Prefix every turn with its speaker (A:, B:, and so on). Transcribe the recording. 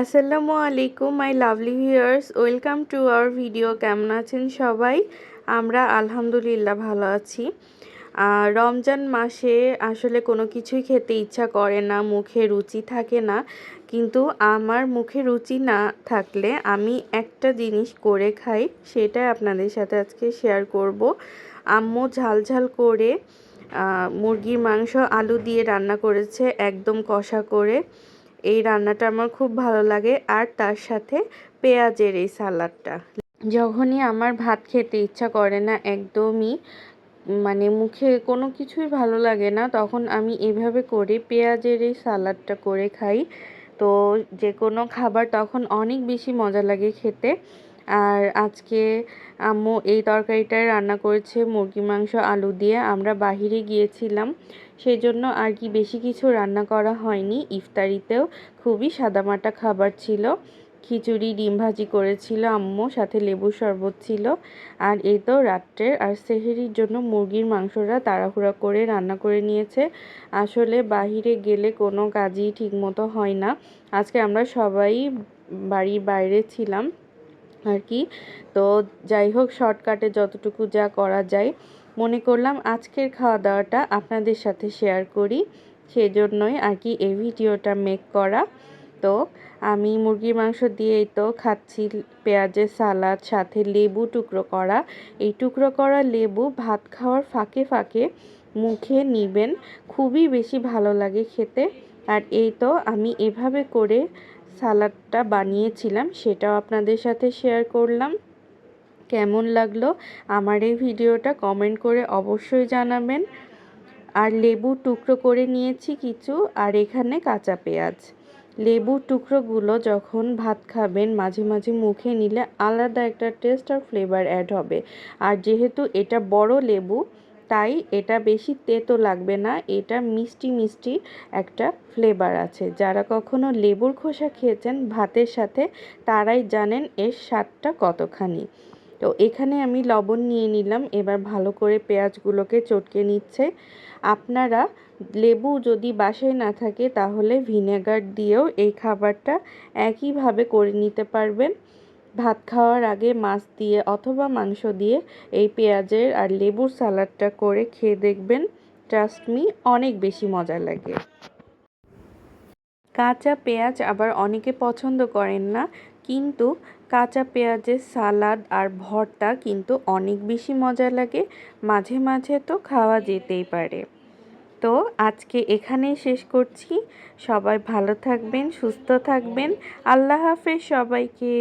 A: আসসালামু আলাইকুম my lovely viewers welcome to our video কেমন আছেন সবাই? আমরা আলহামদুলিল্লাহ ভালো আছি। রমজান মাসে আসলে কোনো কিছুই খেতে ইচ্ছা করে না, মুখে রুচি থাকে না। কিন্তু আমার মুখে রুচি না থাকলে আমি একটা জিনিস করে খাই, সেটাই আপনাদের সাথে আজকে শেয়ার করব। আম্মু ঝাল ঝাল করে মুরগির মাংস, আলু দিয়ে রান্না করেছে, একদম কষা করে। এই রান্নাটা আমার খুব ভালো লাগে আর তার সাথে পেঁয়াজের এই সালাডটা যখনই আমার ভাত খেতে ইচ্ছা করে না একদমই মানে মুখে কোনো কিছুই ভালো লাগে না, তখন আমি এভাবে করে পেঁয়াজের এই সালাডটা করে খাই। তো যে কোনো খাবার তখন অনেক বেশি মজা লাগে খেতে। আর আজকে আম্মু এই তরকারিটাই রান্না করেছে মুরগি, মাংস, আলু দিয়ে। আমরা বাহিরে গিয়েছিলাম সেই জন্য আর কি বেশি কিছু রান্না করা হয়নি। ইফতারিতেও খুবই সাদামাটা খাবার ছিল। খিচুড়ি, ডিম ভাজি করেছিল আম্মু, সাথে লেবু শরবত ছিল। আর এই তো রাত্রের, আর সেহেরির জন্য মুরগির মাংসটা তাড়াহুড়া করে রান্না করে নিয়েছে। আসলে বাহিরে গেলে কোনো কাজই ঠিকমতো হয় না। আজকে আমরা সবাই বাড়ির বাইরে ছিলাম। আর কি। তো যাই হোক, শর্টকাটে যতটুকু যা করা যায়। মনে করলাম আজকের খাওয়া দাওয়াটা আপনাদের সাথে শেয়ার করি। সেজন্যই আর কি এই ভিডিওটা মেক করা। তো আমি মুরগির মাংস দিয়েই তো খাচ্ছি পেঁয়াজের সালাদ, সাথে লেবু টুকরো করা। এই টুকরো করা লেবু ভাত খাওয়ার ফাঁকে ফাঁকে মুখে নিবেন। খুবই বেশি ভালো লাগে খেতে। আর এই তো আমি এভাবে করে সালাডটা বানিয়েছিলাম, সেটাও আপনাদের সাথে শেয়ার করলাম। কেমন লাগল আমার এই ভিডিওটা কমেন্ট করে অবশ্যই জানাবেন। আর লেবু টুকরো করে নিয়েছি কিছু, আর এখানে কাঁচা পেঁয়াজ। লেবুর টুকরোগুলো যখন ভাত খাবেন, মাঝে মাঝে মুখে নিলে আলাদা একটা টেস্ট আর ফ্লেভার অ্যাড হবে। আর যেহেতু এটা বড় লেবু তাই এটা বেশি তেতো লাগবে না। এটা মিষ্টি মিষ্টি একটা ফ্লেভার আছে। যারা কখনো লেবুর খোসা খেয়েছেন ভাতের সাথে, তারাই জানেন এর স্বাদটা কতখানি। তো এখানে আমি লবণ নিয়ে নিলাম। এবার ভালো করে পেঁয়াজগুলোকে চটকে নিচ্ছে। আপনারা লেবু যদি বাসায় না থাকে, তাহলে ভিনেগার দিয়েও এই খাবারটা একইভাবে করে নিতে পারবেন। ভাত খাওয়ার আগে মাছ দিয়ে অথবা মাংস দিয়ে এই পেঁয়াজের আর লেবুর সালাডটা করে খেয়ে দেখবেন। ট্রাস্ট মি অনেক বেশি মজা লাগে। কাঁচা পেঁয়াজ আবার অনেকে পছন্দ করেন না, কিন্তু কাঁচা পেঁয়াজের সালাদ আর ভর্তা কিন্তু অনেক বেশি মজা লাগে, মাঝে মাঝে তো খাওয়া যেতেই পারে। তো আজকে এখানেই শেষ করছি। সবাই ভালো থাকবেন, সুস্থ থাকবেন। আল্লাহ হাফেজ সবাইকে।